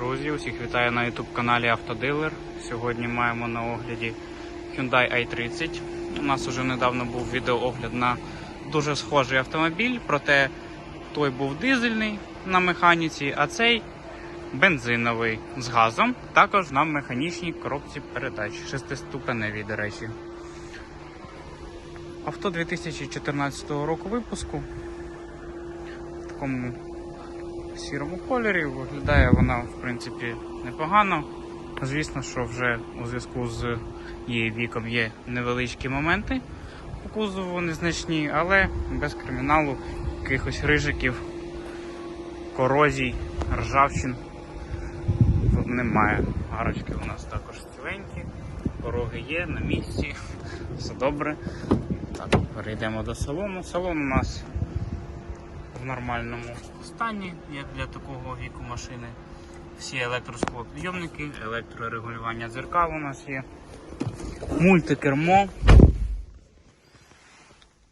Друзі, усіх вітаю на YouTube каналі Автодилер. Сьогодні маємо на огляді Hyundai i30. У нас уже недавно був відеоогляд на дуже схожий автомобіль, проте той був дизельний на механіці, а цей бензиновий з газом, також на механічній коробці передач, шестиступеневій, до речі. Авто 2014 року випуску. В такому сірому кольорі. Виглядає вона, в принципі, непогано. Звісно, що вже у зв'язку з її віком є невеличкі моменти по кузову незначні, але без криміналу якихось рижиків, корозій, ржавчин немає. Гарочки у нас також ціленькі, пороги є на місці, все добре. Так, перейдемо до салону. Салон у нас в нормальному стані, як для такого віку машини. Всі електросклопідйомники, електрорегулювання дзеркал у нас є. Мультикермо.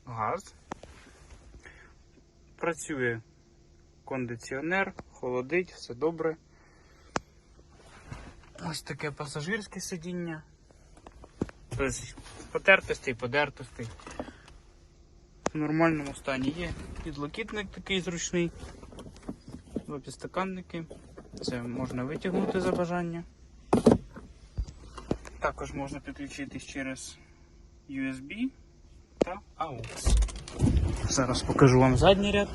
Газ. Працює кондиціонер, холодить, все добре. Ось таке пасажирське сидіння. Тобто потертостей, подертостей в нормальному стані є. Підлокітник такий зручний. Два підстаканники. Це можна витягнути за бажання. Також можна підключитись через USB та AUX. Зараз покажу вам задній ряд.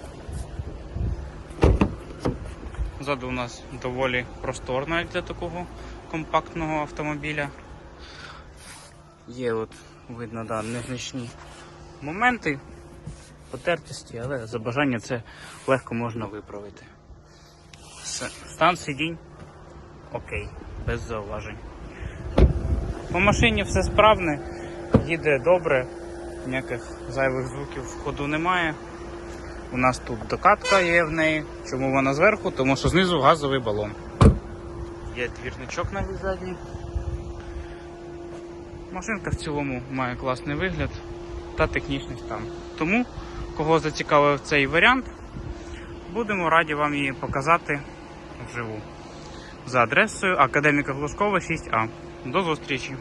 Ззаду у нас доволі просторно як для такого компактного автомобіля. Є от, видно, да, незначні моменти потертості, але за бажання це легко можна виправити. Стан сидінь окей, без зауважень. По машині все справне, їде добре, ніяких зайвих звуків в ходу немає. У нас тут докатка є в неї. Чому вона зверху? Тому що знизу газовий балон. Є двірничок навіть задній. Машинка в цілому має класний вигляд та технічний стан. Тому, кого зацікавив цей варіант, будемо раді вам її показати вживу. За адресою Академіка Глушкова 6А. До зустрічі!